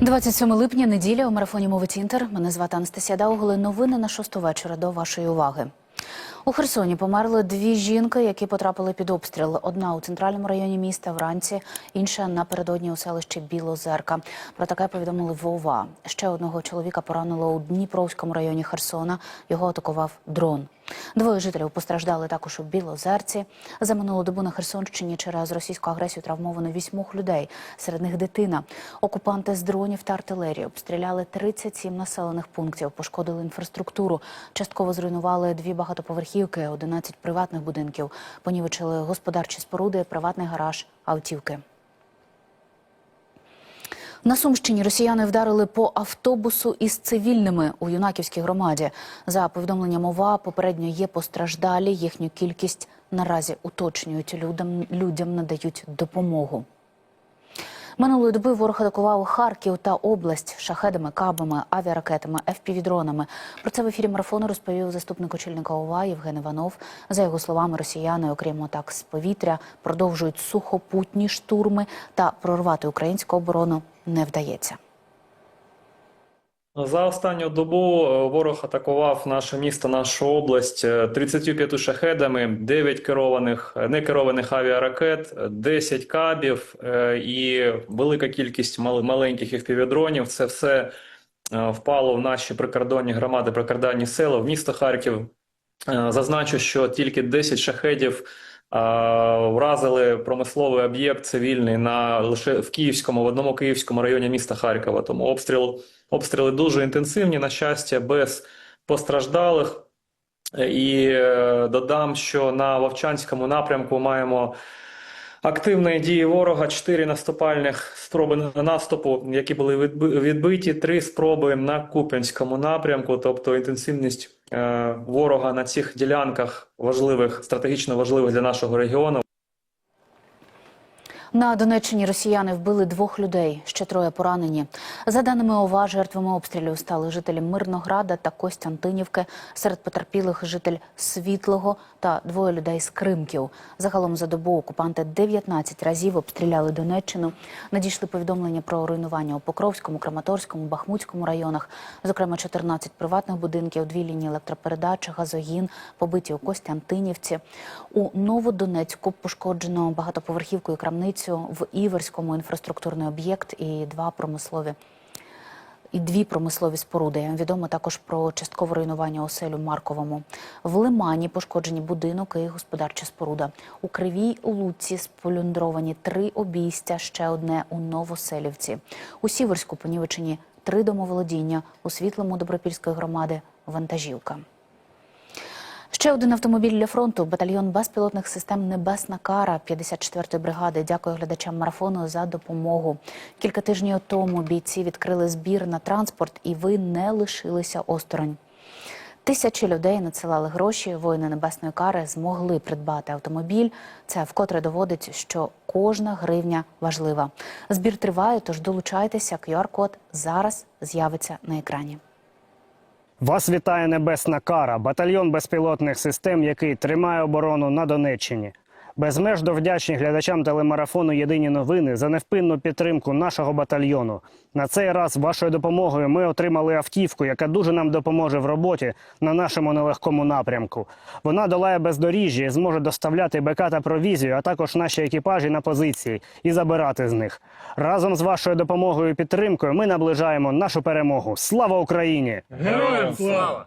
27 липня, неділя у марафоні Мовить Інтер. Мене звати Анастасія Даугли. Новини на шосту вечора до вашої уваги. У Херсоні померли дві жінки, які потрапили під обстріл. Одна у центральному районі міста вранці, інша напередодні у селищі Білозерка. Про таке повідомили Вова. Ще одного чоловіка поранило у Дніпровському районі Херсона. Його атакував дрон. Двоє жителів постраждали також у Білозерці. За минулу добу на Херсонщині через російську агресію травмовано вісьмох людей. Серед них дитина. Окупанти з дронів та артилерії обстріляли 37 населених пунктів, пошкодили інфраструктуру, частково зруйнували дві багатоповерхівки, 11 приватних будинків, понівечили господарчі споруди, приватний гараж, автівки. На Сумщині росіяни вдарили по автобусу із цивільними у юнаківській громаді. За повідомленням ОВА, попередньо є постраждалі. Їхню кількість наразі уточнюють. Людям, людям надають допомогу. Минулої доби ворог атакував Харків та область шахедами, кабами, авіаракетами, ФПВ-дронами. Про це в ефірі марафону розповів заступник очільника ОВА Євген Іванов. За його словами, росіяни, окрім атак з повітря, продовжують сухопутні штурми та прорвати українську оборону не вдається. За останню добу е, ворог атакував наше місто, нашу область е, 35 шахедами, 9 керованих, е, некерованих авіаракет, е, 10 кабів е, і велика кількість мал- маленьких FPV-дронів. Це все е, впало в наші прикордонні громади, прикордонні села, в місто Харків. Е, Зазначу, що тільки 10 шахедів вразили промисловий об'єкт цивільний на лише в Київському, в одному Київському районі міста Харкова. Тому обстріл, обстріли дуже інтенсивні, на щастя, без постраждалих. І е, додам, що на Вовчанському напрямку маємо активні дії ворога, чотири наступальних спроби наступу, які були відби- відбиті, три спроби на Куп'янському напрямку, тобто інтенсивність е, ворога на цих ділянках важливих, стратегічно важливих для нашого регіону. На Донеччині росіяни вбили двох людей, ще троє поранені. За даними ОВА, жертвами обстрілів стали жителі Мирнограда та Костянтинівки. Серед потерпілих житель Світлого та двоє людей з Кримків. Загалом за добу окупанти 19 разів обстріляли Донеччину. Надійшли повідомлення про руйнування у Покровському, Краматорському, Бахмутському районах. Зокрема, 14 приватних будинків, дві лінії електропередач, газогін, побиті у Костянтинівці. У Новодонецьку пошкоджено багатоповерхівку і крамницю в Іверському інфраструктурний об'єкт і два промислові і дві промислові споруди. Відомо також про часткове руйнування оселю Марковому. В Лимані пошкоджені будинок і господарча споруда. У Кривій Луці сполюндровані три обійстя, ще одне у Новоселівці. У Сіверську понівечені три домоволодіння, у Світлому Добропільської громади вантажівка. Ще один автомобіль для фронту. Батальйон безпілотних систем Небесна Кара 54-ї бригади. Дякую глядачам марафону за допомогу. Кілька тижнів тому бійці відкрили збір на транспорт, і ви не лишилися осторонь. Тисячі людей надсилали гроші. Воїни Небесної Кари змогли придбати автомобіль. Це вкотре доводить, що кожна гривня важлива. Збір триває, тож долучайтеся. QR-код зараз з'явиться на екрані. Вас вітає Небесна Кара, батальйон безпілотних систем, який тримає оборону на Донеччині. Безмежно вдячні глядачам телемарафону Єдині новини за невпинну підтримку нашого батальйону. На цей раз вашою допомогою ми отримали автівку, яка дуже нам допоможе в роботі на нашому нелегкому напрямку. Вона долає бездоріжжя і зможе доставляти БК та провізію, а також наші екіпажі на позиції і забирати з них. Разом з вашою допомогою і підтримкою ми наближаємо нашу перемогу. Слава Україні! Героям слава!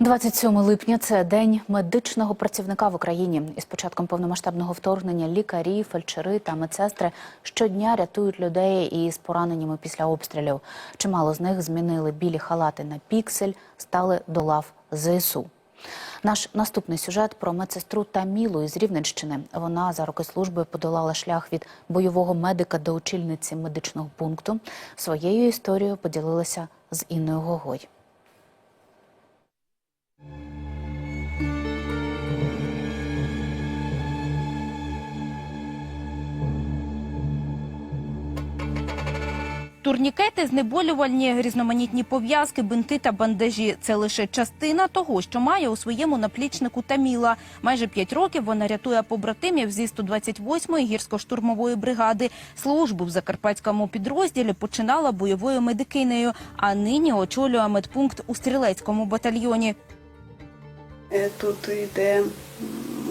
27 липня це день медичного працівника в Україні. Із початком повномасштабного вторгнення лікарі, фельдшери та медсестри щодня рятують людей із пораненнями після обстрілів. Чимало з них змінили білі халати на піксель, стали до лав ЗСУ. Наш наступний сюжет про медсестру Тамілу із Рівненщини. Вона за роки служби подолала шлях від бойового медика до очільниці медичного пункту. Своєю історією поділилася з Інною Гогой. Турнікети, знеболювальні, різноманітні пов'язки, бинти та бандажі – це лише частина того, що має у своєму наплічнику Таміла. Майже п'ять років вона рятує побратимів зі 128-ї гірсько-штурмової бригади. Службу в закарпатському підрозділі починала бойовою медикинею, а нині очолює медпункт у стрілецькому батальйоні. Е, Тут йде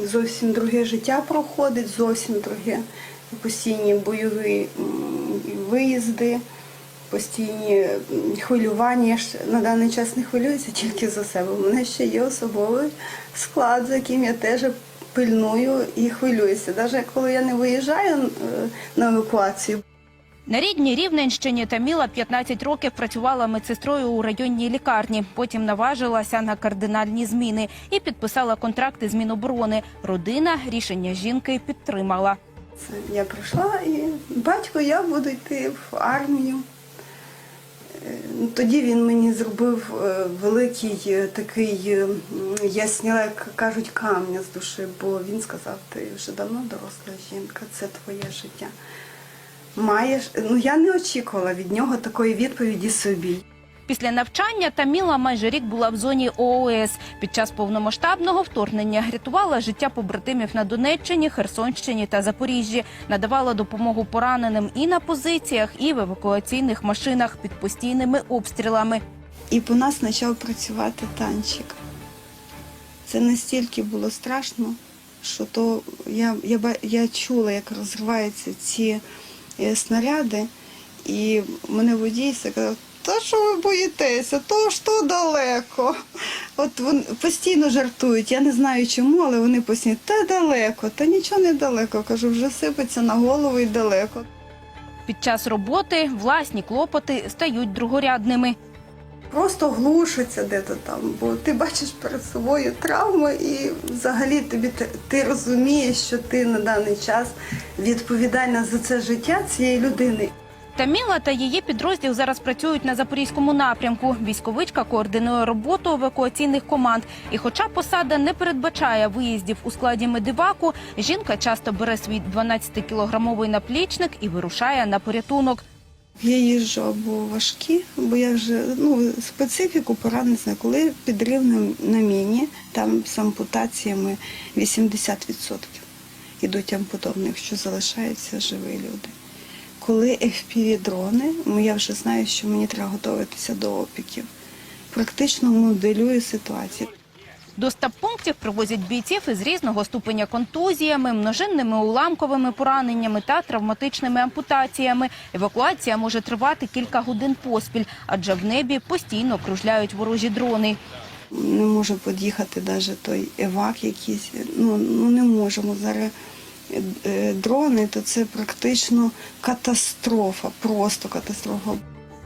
зовсім друге життя проходить, зовсім друге. Постійні бойові виїзди, постійні хвилювання. Я ж на даний час не хвилююся тільки за себе. У мене ще є особовий склад, за яким я теж пильную і хвилююся. Навіть коли я не виїжджаю е, на евакуацію, На рідній Рівненщині Таміла 15 років працювала медсестрою у районній лікарні. Потім наважилася на кардинальні зміни і підписала контракти з Міноборони. Родина рішення жінки підтримала. Це я прийшла і батько, я буду йти в армію. Е, ну, Тоді він мені зробив е, великий е, такий, я сняла, як кажуть, камня з душі, бо він сказав, ти вже давно доросла жінка, це твоє життя. Маєш, ну я не очікувала від нього такої відповіді собі. Після навчання Таміла майже рік була в зоні ООС. Під час повномасштабного вторгнення рятувала життя побратимів на Донеччині, Херсонщині та Запоріжжі. Надавала допомогу пораненим і на позиціях, і в евакуаційних машинах під постійними обстрілами. І по нас почав працювати танчик. Це настільки було страшно, що то я, я, я чула, як розриваються ці снаряди, і мене водій сказав, та що ви боїтеся, то ж то далеко. От вони постійно жартують. Я не знаю чому, але вони постійно, та далеко, та нічого не далеко. Кажу, вже сипеться на голову і далеко. Під час роботи власні клопоти стають другорядними. Просто глушиться де-то там, бо ти бачиш перед собою травми і взагалі тобі ти розумієш, що ти на даний час відповідальна за це життя цієї людини. Таміла та її підрозділ зараз працюють на запорізькому напрямку. Військовичка координує роботу евакуаційних команд. І, хоча посада не передбачає виїздів у складі медиваку, жінка часто бере свій 12-кілограмовий наплічник і вирушає на порятунок. Я їжджу або важкі, бо я вже ну, специфіку поранень знаю. Коли підрив на, міні, там з ампутаціями 80% ідуть ампутовані, якщо залишаються живі люди. Коли FPV-дрони, ну, я вже знаю, що мені треба готуватися до опіків. Практично моделюю ситуацію. До стаб-пунктів привозять бійців із різного ступеня контузіями, множинними уламковими пораненнями та травматичними ампутаціями. Евакуація може тривати кілька годин поспіль, адже в небі постійно кружляють ворожі дрони. Не може під'їхати навіть той евак якийсь. Ну, ну не можемо. Зараз е, дрони, то це практично катастрофа, просто катастрофа.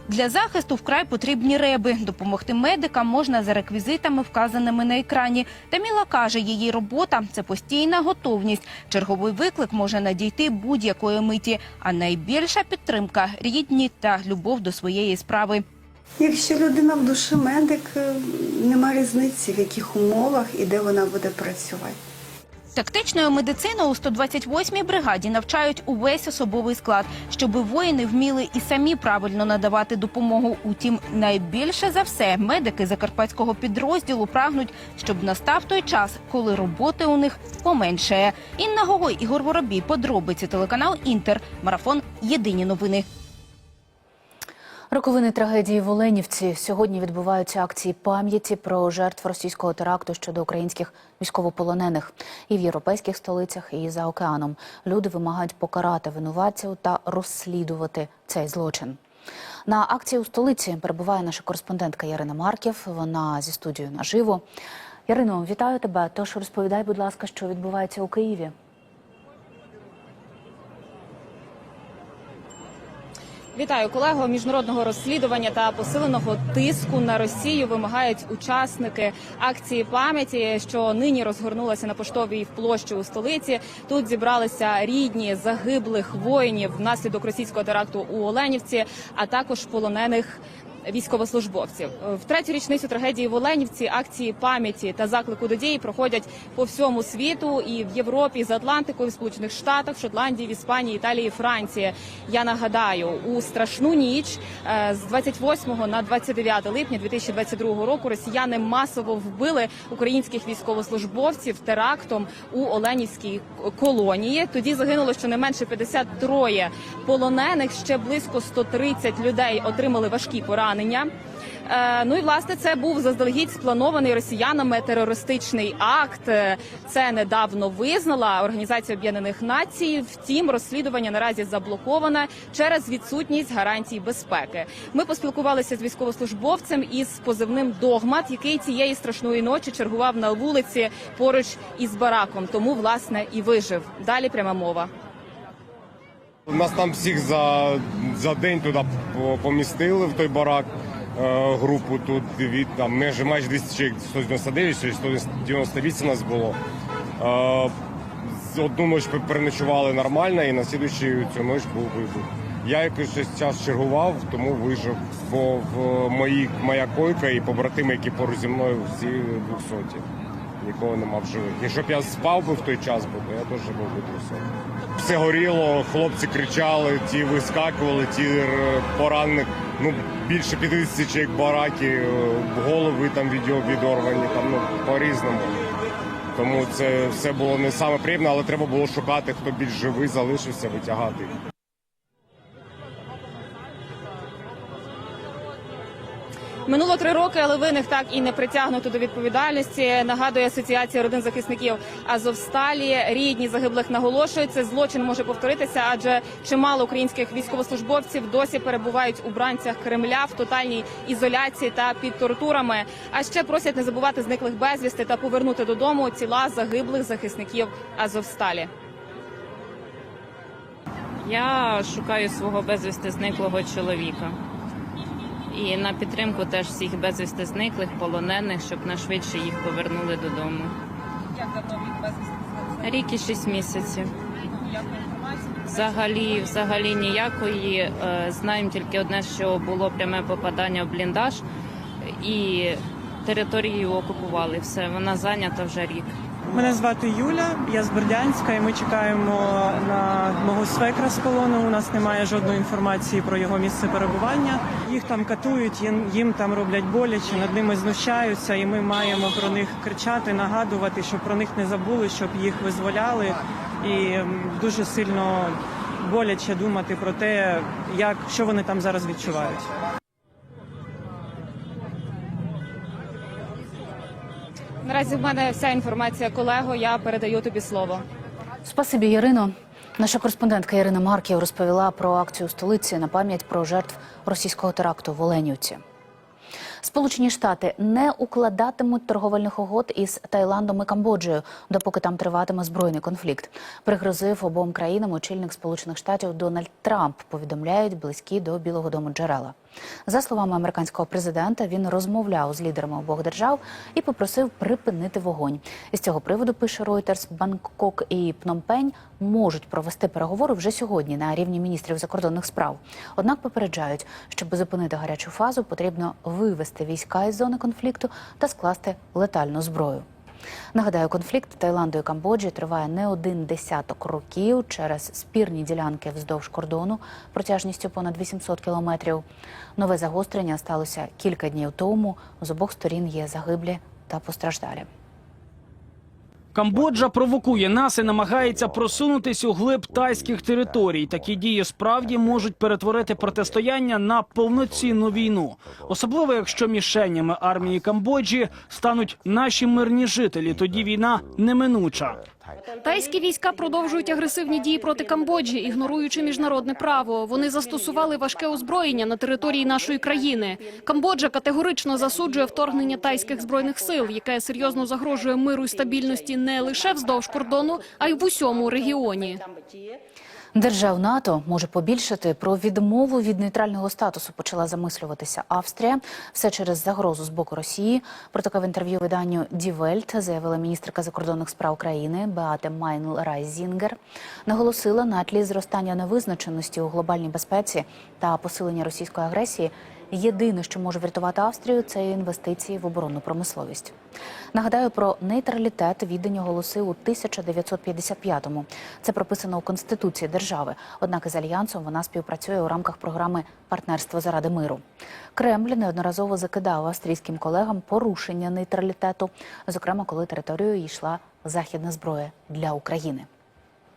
Для захисту вкрай потрібні реби. Допомогти медикам можна за реквізитами, вказаними на екрані. Таміла каже, її робота це постійна готовність. Черговий виклик може надійти будь-якої миті. А найбільша підтримка рідні та любов до своєї справи. Якщо людина в душі медик, е, нема різниці, в яких умовах і де вона буде працювати. Тактичною медициною у 128-й бригаді навчають увесь особовий склад, щоб воїни вміли і самі правильно надавати допомогу. Утім, найбільше за все медики закарпатського підрозділу прагнуть, щоб настав той час, коли роботи у них поменшає. Інна Гогой, Ігор Воробій, подробиці телеканал Інтер. Марафон. Єдині новини. Роковини трагедії в Оленівці. Сьогодні відбуваються акції пам'яті про жертв російського теракту щодо українських військовополонених і в європейських столицях, і за океаном. Люди вимагають покарати винуватців та розслідувати цей злочин. На акції у столиці перебуває наша кореспондентка Ярина Марків. Вона зі студією наживо. Ярино, вітаю тебе. Тож розповідай, будь ласка, що відбувається у Києві. Вітаю колего. Міжнародного розслідування та посиленого тиску на Росію вимагають учасники акції пам'яті, що нині розгорнулася на поштовій площі у столиці. Тут зібралися рідні загиблих воїнів внаслідок російського теракту у Оленівці, а також полонених військовослужбовців. В третю річницю трагедії в Оленівці акції пам'яті та заклику до дії проходять по всьому світу і в Європі, і за Атлантикою, в Сполучених Штатах, в Шотландії, в Іспанії, Італії, Франції. Я нагадаю, у страшну ніч е, з 28 на 29 липня 2022 року росіяни масово вбили українських військовослужбовців терактом у Оленівській колонії. Тоді загинуло щонайменше 53 полонених. Ще близько 130 людей отримали важкі поранення. Е, Ну і власне це був заздалегідь спланований росіянами терористичний акт. Це недавно визнала Організація Об'єднаних Націй. Втім, розслідування наразі заблоковане через відсутність гарантій безпеки. Ми поспілкувалися з військовослужбовцем із позивним догмат, який цієї страшної ночі чергував на вулиці поруч із бараком. Тому власне і вижив. Далі пряма мова. Нас там всіх за, за день туди помістили в той барак. е, Групу тут від там майже майже 200 чоловік, 199 чи 198 нас було. Е, Одну ніч переночували нормально, і на слідуючу цю ніч був вибух. Я якийсь час чергував, тому вижив. Бо в моїй моя койка і побратими, які поруч зі мною, всі 200. Нікого нема в живих. Якщо б я спав би в той час, би, то я теж був би 200. Все горіло, хлопці кричали, ті вискакували, ті е, поранені. Ну, більше 50 чоловік бараки, е, голови там відео відорвані, там ну, по-різному. Тому це все було не саме приємне, але треба було шукати, хто більш живий залишився, витягати. Минуло три роки, але винних так і не притягнуто до відповідальності. Нагадує асоціація родин захисників Азовсталі. Рідні загиблих наголошують, цей злочин може повторитися, адже чимало українських військовослужбовців досі перебувають у бранцях Кремля в тотальній ізоляції та під тортурами. А ще просять не забувати зниклих безвісти та повернути додому тіла загиблих захисників Азовсталі. Я шукаю свого безвісти зниклого чоловіка. І на підтримку теж всіх безвісти зниклих, полонених, щоб нашвидше їх повернули додому. Як давно він безвісти Рік і шість місяців. Взагалі, взагалі ніякої. Е, Знаємо тільки одне, що було пряме попадання в бліндаж, і територію окупували. Все, вона зайнята вже рік. Мене звати Юля, я з Бердянська, і ми чекаємо на мого свекра з полону. У нас немає жодної інформації про його місце перебування. Їх там катують, їм, їм там роблять боляче, над ними знущаються, і ми маємо про них кричати, нагадувати, щоб про них не забули, щоб їх визволяли. І дуже сильно боляче думати про те, як що вони там зараз відчувають. Наразі в мене вся інформація, колего. Я передаю тобі слово. Спасибі, Ірино. Наша кореспондентка Ірина Марків розповіла про акцію столиці на пам'ять про жертв російського теракту в Оленівці. Сполучені Штати не укладатимуть торговельних угод із Таїландом і Камбоджею, допоки там триватиме збройний конфлікт. Пригрозив обом країнам очільник Сполучених Штатів Дональд Трамп. Повідомляють близькі до Білого Дому джерела. За словами американського президента, він розмовляв з лідерами обох держав і попросив припинити вогонь. Із цього приводу пише Reuters, Бангкок і Пномпень можуть провести переговори вже сьогодні на рівні міністрів закордонних справ. Однак попереджають, щоб зупинити гарячу фазу, потрібно вивести війська із зони конфлікту та скласти летальну зброю. Нагадаю, конфлікт Таїланду і Камбоджі триває не один десяток років через спірні ділянки вздовж кордону протяжністю понад 800 кілометрів. Нове загострення сталося кілька днів тому. З обох сторін є загиблі та постраждалі. Камбоджа провокує нас і намагається просунутись у глиб тайських територій. Такі дії справді можуть перетворити протистояння на повноцінну війну, особливо якщо мішенями армії Камбоджі стануть наші мирні жителі. Тоді війна неминуча. Тайські війська продовжують агресивні дії проти Камбоджі, ігноруючи міжнародне право. Вони застосували важке озброєння на території нашої країни. Камбоджа категорично засуджує вторгнення тайських збройних сил, яке серйозно загрожує миру і стабільності не лише вздовж кордону, а й в усьому регіоні. Держав НАТО може побільшати про відмову від нейтрального статусу. Почала замислюватися Австрія. Все через загрозу з боку Росії. Про таке в інтерв'ю виданню Welt заявила міністерка закордонних справ України Беате Майнл Райзінгер. Наголосила на тлі зростання невизначеності у глобальній безпеці та посилення російської агресії. Єдине, що може врятувати Австрію, це інвестиції в оборонну промисловість. Нагадаю про нейтралітет віддані голоси у 1955-му. Це прописано у конституції держави. Однак із альянсом вона співпрацює у рамках програми партнерство заради миру. Кремль неодноразово закидав австрійським колегам порушення нейтралітету, зокрема коли територією йшла західна зброя для України.